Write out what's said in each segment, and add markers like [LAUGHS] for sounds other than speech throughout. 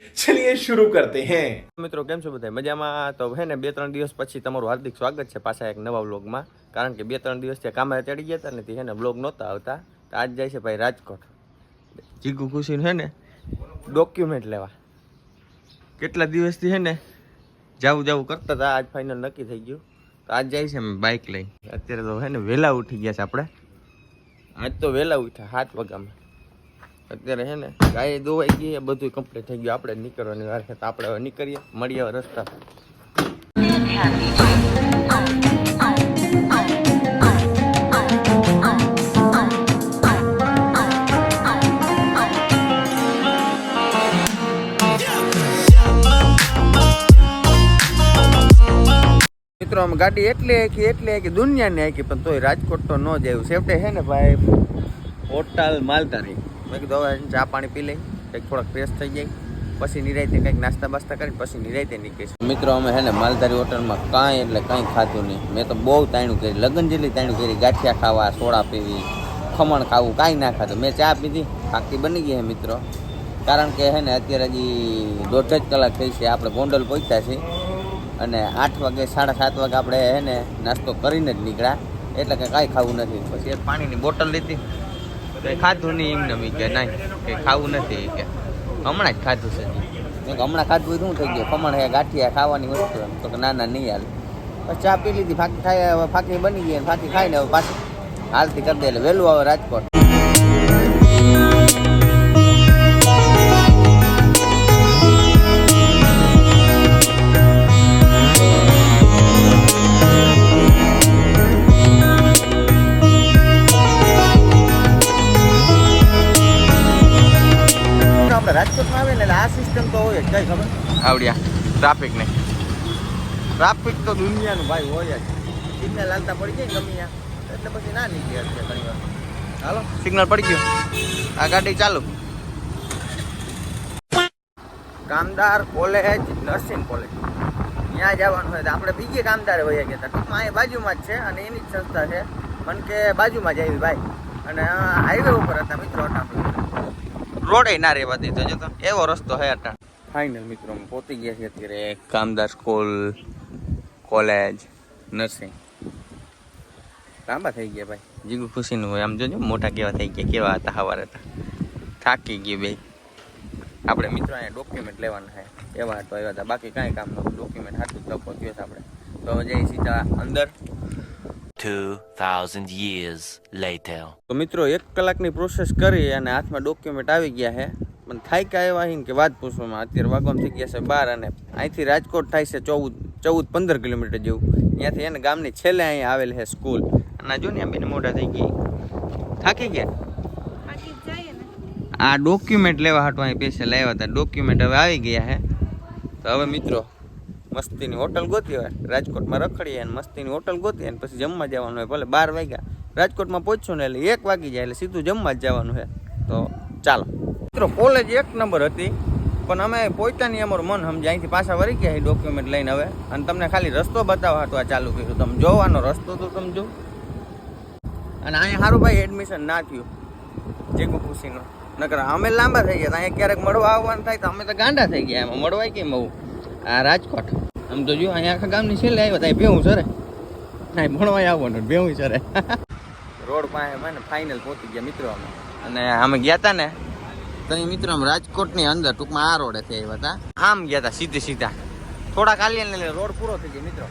ચલિએ શરૂ કરતે હૈ મિત્રો, કેમ છો બધા મજામાં? તો હે ને, બે ત્રણ દિવસ પછી તમારું હાર્દિક સ્વાગત છે પાછા એક નવા વ્લોગમાં. કારણ કે બે ત્રણ દિવસ ત્યાં કામે ચડી ગયા હતા ને તે હે ને, વ્લોગ નહોતા આવતા. તો આજ જાય છે ભાઈ રાજકોટ. જીગુ ખુશીને હે ને ડોક્યુમેન્ટ લેવા. કેટલા દિવસથી હે ને, જાવું જાવું કરતા હતા, આજ ફાઇનલ નક્કી થઈ ગયું. તો આજ જાય છે અમે બાઇક લઈ અત્યારે તો હે ને, વહેલા ઉઠી ગયા છે આપણે. આજ તો વહેલા ઉઠ્યા, સાત વાગ્યામાં. અત્યારે છે ને ગાય દોવાઈ ગઈ બધું કમ્પ્લીટ થઈ ગયું. આપણે નીકળવાની વાર છે, તો આપણે હવે નીકળીએ. મળીએ હવે રસ્તા. મિત્રો, આમ ગાડી એટલી આખી એટલી આખી દુનિયાની આખી પણ તોય રાજકોટ તો ન જ આવ્યું. સેફટે છે ને ભાઈ? હોટલ માલધારી. મેં કીધું હવે ચા પાણી પી લઈ કંઈક થોડાક ફ્રેશ થઈ જાય. પછી નિરાયતે કંઈક નાસ્તા બાસ્તા કરીને પછી નિરાયતે નીકળીશું. મિત્રો અમે હે ને માલધારી હોટલમાં કાંઈ એટલે કાંઈ ખાધું નહીં. મેં તો બહુ તાણું કરી લગ્ન જેટલી તાણું કરી ગાંઠિયા ખાવા સોડા પીવી ખમણ ખાવું કાંઈ ના ખાધું. મેં ચા પીધી પાકી બની ગઈ હે મિત્રો. કારણ કે હે ને અત્યારે હજી દોઢ જ કલાક થઈ છે આપણે ગોંડલ પહોંચ્યા છીએ. અને આઠ વાગે સાડા સાત વાગે આપણે હે ને નાસ્તો કરીને જ નીકળ્યા. એટલે કે કાંઈ ખાવું નથી. પછી એક પાણીની બોટલ લીધી. ખાધું નહીં એમને નમી કે નહીં કે ખાવું નથી કે. હમણાં જ ખાધું છે. કીધું, હમણાં ખાધું શું થઈ ગયું? ખમણ હે, ગાંઠિયા, ખાવાની વસ્તુ એમ. તો કે, ના ના, નહીં હાલ. પછી ચા પી લીધી, ફાકી ખાઈ, ફાકી બની ગઈ ફાકી ખાઈને હવે પાછી હાલતી કરી દે, એટલે વહેલું આવે રાજકોટ. રાજકોટમાં ને આ સિસ્ટમ તો હોય કઈ ખબર? આવડ્યા. ટ્રાફિક ને. ટ્રાફિક તો દુનિયાનું ભાઈ હોય જ. સિગ્નલ હાલતા પડી જાય ગમી એટલે પછી ના નીકળી હશે ઘણી વાર. હાલો? સિગ્નલ પડી ગયું. આ ગાડી ચાલુ. કામદાર કોલેજ નર્સિંગ કોલેજ ત્યાં જવાનું હોય તો આપણે બીજે કામદારે હોઈએ કે ટૂંકમાં અહીં બાજુમાં જ છે અને એની જ સંસ્થા છે. મને કે બાજુમાં જ આવી ભાઈ. અને હાઈવે ઉપર હતા મિત્રો હતા રોડે ના રહેવા દીધો જો એવો રસ્તો હે અટા ફાઇનલ મિત્રો પહોંચી ગયા છે અત્યારે કામદાર સ્કૂલ, કોલેજ, નર્સિંગ. લાંબા થઈ ગયા ભાઈ. જીગુ ખુશીનું હોય. આમ જોજો મોટા કેવા થઈ ગયા, કેવા હતા, હવાર હતા. થાકી ગયું ભાઈ આપણે મિત્રો અહીંયા ડોક્યુમેન્ટ લેવાના છે. એવા હતો, એવા હતા. બાકી કાંઈ કામ નહોતું. ડોક્યુમેન્ટ હાથું તો થયો છે આપણે. તો હવે જઈએ સીધા અંદર. 2,000 years later. તો મિત્રો એક કલાકની પ્રોસેસ કરી અને હાથમાં ડોક્યુમેન્ટ આવી ગયા છે. પણ થાય કે આવ્યા અહીં કે વાત પૂછવામાં? અત્યારે વાગવામાં થઈ ગયા છે બાર અને અહીંથી રાજકોટ થાય છે ચૌદ ચૌદ પંદર કિલોમીટર જેવું. ત્યાંથી એને ગામની છેલ્લે અહીંયા આવેલ છે સ્કૂલ અને જો ને આ બેન મોટા થઈ ગઈ. થાકી ગયા? આ ડોક્યુમેન્ટ લેવા હાટો અહીં પૈસા લાવ્યા હતા. ડોક્યુમેન્ટ હવે આવી ગયા છે. તો હવે મિત્રો મસ્તીની હોટલ ગોતી હોય, રાજકોટમાં રખડીએ અને મસ્તીની હોટલ ગોતી અને પછી જમવા જવાનું હોય, ભલે બાર વાગ્યા. રાજકોટમાં પહોંચશું ને એટલે એક વાગી જાય એટલે સીધું જમવા જ જવાનું છે. તો ચાલો. મિત્રો કોલેજ એક નંબર હતી, પણ અમે પોતાની અમારું મન સમજે. અહીંથી પાછા વળી ગયા એ ડોક્યુમેન્ટ લઈને હવે. અને તમને ખાલી રસ્તો બતાવવા હતું આ ચાલુ કર્યું. તમે જોવાનો રસ્તો તો તમે જો અને અહીંયા સારું ભાઈ એડમિશન ના થયું. જે ખુશીનો નકર અમે લાંબા થઈ ગયા. અહીંયા ક્યારેક મળવા આવવાનું થાય તો અમે તો ગાંડા થઈ ગયા. એમાં મળવાય કેમ આવું? આ રાજકોટ. આમ તો જો, અહીંયા આખા ગામની છેલ્લે આવ્યા ત્યાં ભેવું સરે હા ભણવાય આવવાનું ભેવું સરે [LAUGHS] રોડ પાસે મને ફાઇનલ પહોંચી ગયા મિત્રો અમે. અને અમે ગયા હતા ને, તો મિત્રો આમ રાજકોટની અંદર ટૂંકમાં આ રોડેથી આવ્યા હતા આમ ગયા હતા સીધે સીધા. થોડા કાલી ને રોડ પૂરો થઈ ગયો મિત્રો.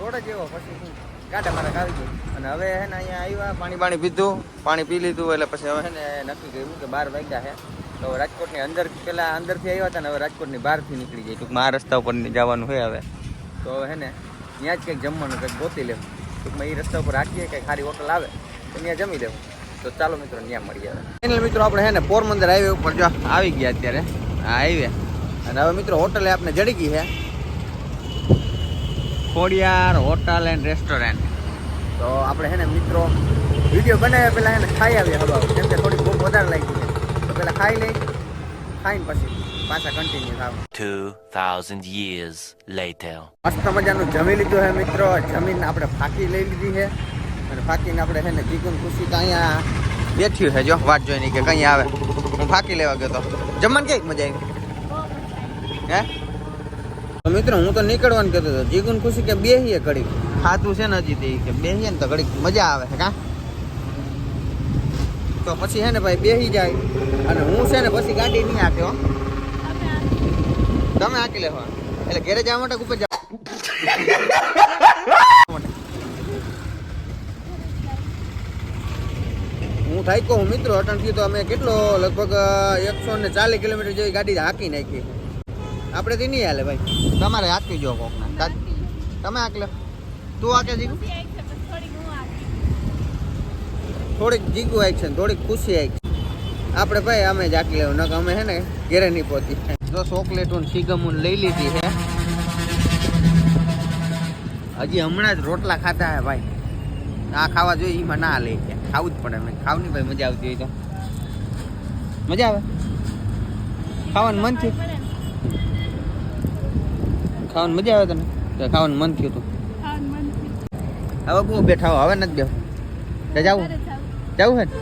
રોડ જ એવો, પછી ગાડા અને હવે હે ને, અહીંયા આવ્યા, પાણી પાણી પીધું, પાણી પી લીધું, એટલે પછી હવે હે ને, નક્કી કર્યું કે બાર વાગ્યા છે તો રાજકોટની અંદર, પેલા અંદરથી આવ્યા હતા ને હવે રાજકોટની બહારથી નીકળી જાય ટૂંકમાં આ રસ્તા ઉપર જવાનું હોય હવે. તો હવે ને, ત્યાં જ કંઈક જમવાનું, કંઈક ગોતી લેવું. ટૂંકમાં એ રસ્તા ઉપર રાખીએ કંઈક સારી હોટલ આવે, તો ત્યાં જમી લેવું. તો ચાલો મિત્રો, ત્યાં મળી આવે ફાઇનલ મિત્રો, આપણે હે ને, પોરબંદર હાઈવે ઉપર જો આવી ગયા અત્યારે. આ હાઈવે. અને હવે મિત્રો, હોટલે આપણે જડી ગઈ છે ખોડિયાર હોટલ એન્ડ રેસ્ટોરન્ટ. તો આપણે હે ને, મિત્રો, વીડિયો બનાવ્યા પહેલાં હે ને, ખાઈ આવીએ હવે કેમ કે થોડી ભૂખ વધારે લાગી પહેલાં ખાઈ લઈ ખાઈને પછી પાછા કન્ટિન્યુ થાવ. 2,000 years later. મસ્ત મજાનું જમી લીધું હે મિત્રો. જમીન આપણે ફાકી લઈ લીધી છે અને ફાકીને આપણે છે ને જીગુન ખુશી તો અહીંયા બેઠ્યું છે જો વાત જોઈને કે કઈ આવે. હું ફાકી લેવા ગયો તો. જમવાનું કેક મજા આવી? હે? તો મિત્રો હું તો નીકળવાનું કહેતો હતો. જીગુન ખુશી કે બેહીએ ઘડીક? ખાતું છે ને હજી તે કે બેહીએ ને તો ઘડીક મજા આવે છે કા? તો પછી હે ને ભાઈ બેસી જાય. અને હું છે ને પછી ગાડી નહીં આપ્યો તમે આકી લેવા એટલે ઘેરે જવા માટે ઉપર જાવ હું થાય હું મિત્રો અટણથી તો અમે કેટલો, લગભગ એકસો ને ચાલીસ કિલોમીટર જેવી ગાડી હાંકી નાખી. આપણે થી નહીં હાલે ભાઈ. તમારે હાંકી જો કોકના. તમે હાક લો. તું હાકે જીગુ? થોડીક જીગુ આવી છે થોડીક ખુશી આવી છે. આપણે ભાઈ અમે જ હાકી લેવું અમે હે ને ઘેરે નહીં પહોંચી જો ચોકલેટો ને લઈ લીધી છે. હજી હમણાં જ રોટલા ખાતા હે ભાઈ. આ ખાવા જોઈએ એમાં ના લે ખાવું જ પડે. ખાવ નહીં ભાઈ મજા આવતી હોય તો. મજા આવે? ખાવાનું મન થયું? ખાવાનું મજા આવે તને? ખાવાનું મન થયું તું. હવે બહુ બેઠા હો હવે નથી બેઠું તે જાવું હે ને?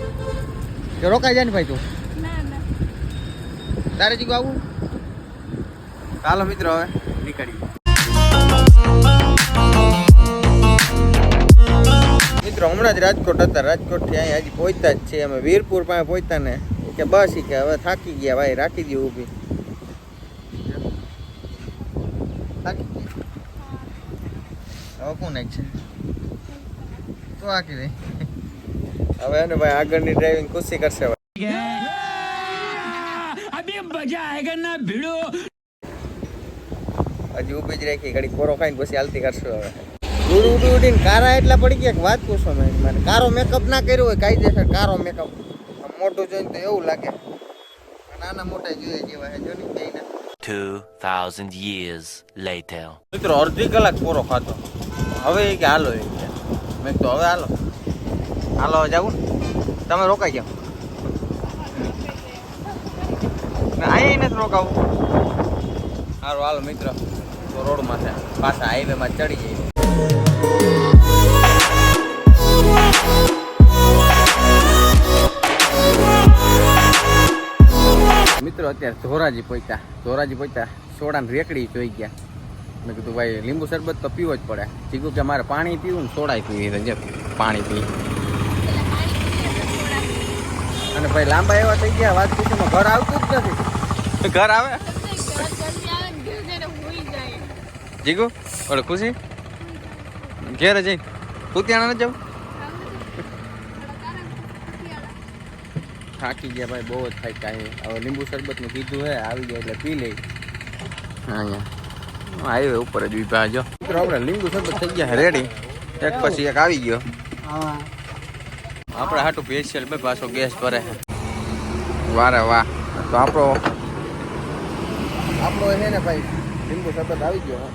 રોકાઈ જાય ને ભાઈ તું? તારે જીગું આવું? ચાલો મિત્રો હવે નીકળી મિત્રો હમણાં જ રાજકોટ હતા. રાજકોટથી અહીંયા હજી પહોંચતા જ છે અમે. વીરપુર પાસે પહોંચતા ને કે બસ એ કે હવે થાકી ગયા ભાઈ રાખી દઉં ઊભી. ગયા? હવે કોણ છે તો આખી દે હવે એને ભાઈ આગળની ડ્રાઇવિંગ ખુશી કરશે હજી ઊભી જ રાખી ઘડી કોરો ખાઈને પછી હાલતી કરશું હવે. ઉડી ઉડી ઉડીને કારા એટલા પડી ગયા કે વાત પૂછો મેં. મને કારો મેકઅપ ના કર્યો હોય કાયદેસર કારો મેકઅપ મોટું જોઈને તો એવું લાગે. નાના મોટા જોઈએ જેવા હે જો ને બેયના. 2,000 years later. મિત્રો અડધી કલાક પૂરો ખાતો હવે કે હાલો એ મેં તો હવે હાલો. હાલો જાવું તમે રોકાઈ જાઓ. ના અહીં નથી રોકાવું. સારું હાલો, મિત્ર. તો રોડમાં છે. પાછા હાઈવેમાં ચડી જઈએ. મિત્રો, અત્યારે ધોરાજી પહોંચ્યા. ધોરાજી પહોંચ્યા. સોડાને રેકડી જોઈ ગયા. મેં કીધું, ભાઈ, લીંબુ શરબત તો પીવો જ પડે. ચીકુ કે, મારે પાણી પીવું ને સોડા પીવી પાણી પી અને ભાઈ લાંબા એવા થઈ ગયા વાત પૂછીમાં ઘર આવતું જ નથી. ઘર આવે? જીગુ ઓલે ખુશી? ઘેરે જઈ. કુતિયાણા ન જવું? થાકી ગયા ભાઈ બહુ જ થાય કાંઈ હવે લીંબુ શરબતનું કીધું હે આવી ગયા એટલે પી લઈ. અહીંયા. હાઈવે ઉપર જ ઊભા જો. મિત્રો આપણે લીંબુ શરબત થઈ ગયા રેડી એક પછી એક આવી ગયો. આપણે હાટું સ્પેશિયલ ભાઈ પાછો ગેસ ભરે. વારે વાહ. તો આપણો આપણો છે ને ભાઈ, લીંબુ શરબત આવી ગયો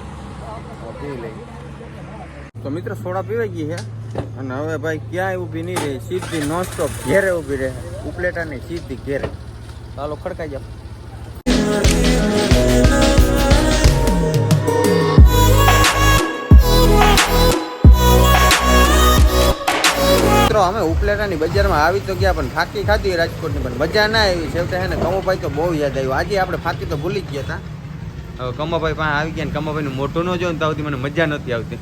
પી લઈ તો મિત્ર, સોડા પીવાઈ ગઈ છે. અને હવે ભાઈ ક્યાંય ઊભી નહીં રહી. સીધી નોન સ્ટોપ ઘેરે ઊભી રહે. ઉપલેટાની સીધી ઘેરે. ચાલો ખડકાઈ જાઓ. મિત્રો અમે ઉપલેટાની બજારમાં આવી તો ગયા, પણ ફાકી ખાધી રાજકોટની, પણ મજા ના આવી. છેવટે હે ને કમોભાઈ તો બહુ યાદ આવ્યું. આજે આપણે ફાકી તો ભૂલી ગયા હતા હવે કમોભાઈ પાસે આવી ગયા ને કમોભાઈનું મોટું ન જોયું તો આવતી મને મજા નથી આવતી.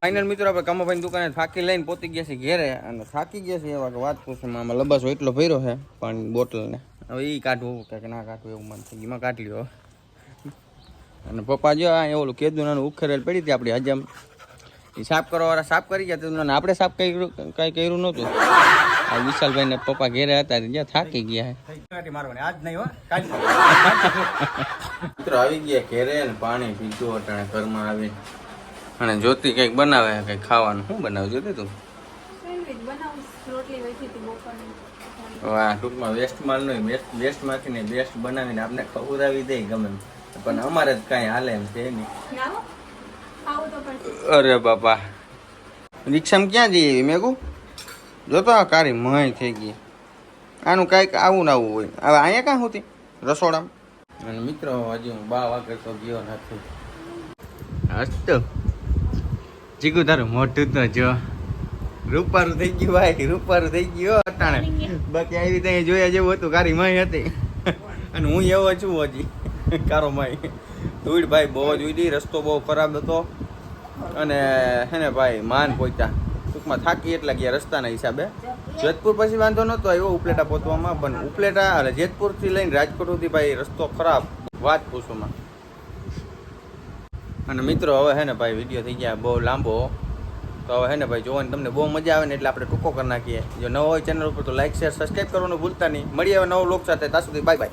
ફાઇનલ મિત્રો, આપણે કમોભાઈની દુકાને થાકી લઈને પોતી ગયા છે ઘેરે, અને થાકી ગયા છે એવા કે વાત પૂછે આમાં લબાસો એટલો ભર્યો છે, પાણી બોટલને. હવે એ કાઢવું કે ના કાઢવું, એવું મન થઈ એમાં કાઢ લ્યો. અને પપ્પા જો આ ઓલું કેદું ઉખેરેલ પડી હતી આપણી હજમ. એ સાફ કરવા વાળા સાફ કરી ગયા તો આપણે સાફ કર્યું કઈ કર્યું નહોતું. આ વિશાલભાઈ ને પપ્પા ઘેરે હતા ત્યાં થાકી ગયા મિત્રો આવી ગયા ઘેરે ને પાણી પીધું અટાણે ઘરમાં આવી અને જ્યોતિ કંઈક બનાવે કંઈક ખાવાનું. શું બનાવે જોતી તું વાહ ટૂંકમાં વેસ્ટ માલ નો વેસ્ટ વેસ્ટમાંથી ને બેસ્ટ બનાવીને આપણે ખવડાવી દે ગમે. પણ અમારે જ કાંઈ હાલે એમ છે નહીં. અરે બાપા. રિક્ષામાં ક્યાં જઈએ મેં કહું જોતો આ કારી મય થઈ ગઈ. આનું કાંઈક આવું ને આવું હોય. હવે અહીંયા કાં હોતી રસોડામાં? અને મિત્રો હજી હું બા વાગે તો ગયો નથી. હસતો જીગુ તારું મોટું તો જો. રૂપારું થઈ ગયું ભાઈ રૂપારું થઈ ગયું અટાણે. બાકી આવી ત્યાં જોયા જેવું હતું કારી મય હતી. અને હું એવો છું હજી કારો માઈ ધૂળ ભાઈ બહુ જ ઉડી. રસ્તો બહુ ખરાબ હતો. અને હે ને ભાઈ, માન પહોંચ્યા ટૂંકમાં થાકી એટલા ગયા રસ્તાના હિસાબે. જેતપુર પછી વાંધો નહોતો, આવ્યો ઉપલેટા પહોંચવામાં. પણ ઉપલેટા અને જેતપુરથી લઈને રાજકોટ સુધી ભાઈ રસ્તો ખરાબ. વાત પૂછોમાં અને મિત્રો, હવે હે ને ભાઈ વીડિયો થઈ ગયા બહુ લાંબો. તો હવે હે ને ભાઈ, જોવાની તમને બહુ મજા આવે ને એટલે આપણે ટૂંકો કરી નાખીએ. જો નવો હોય ચેનલ ઉપર તો લાઈક શેર સબસ્ક્રાઈબ કરવાનું ભૂલતા નહીં. મળીએ હવે નવો લોક સાથે. ત્યાં સુધી બાય બાય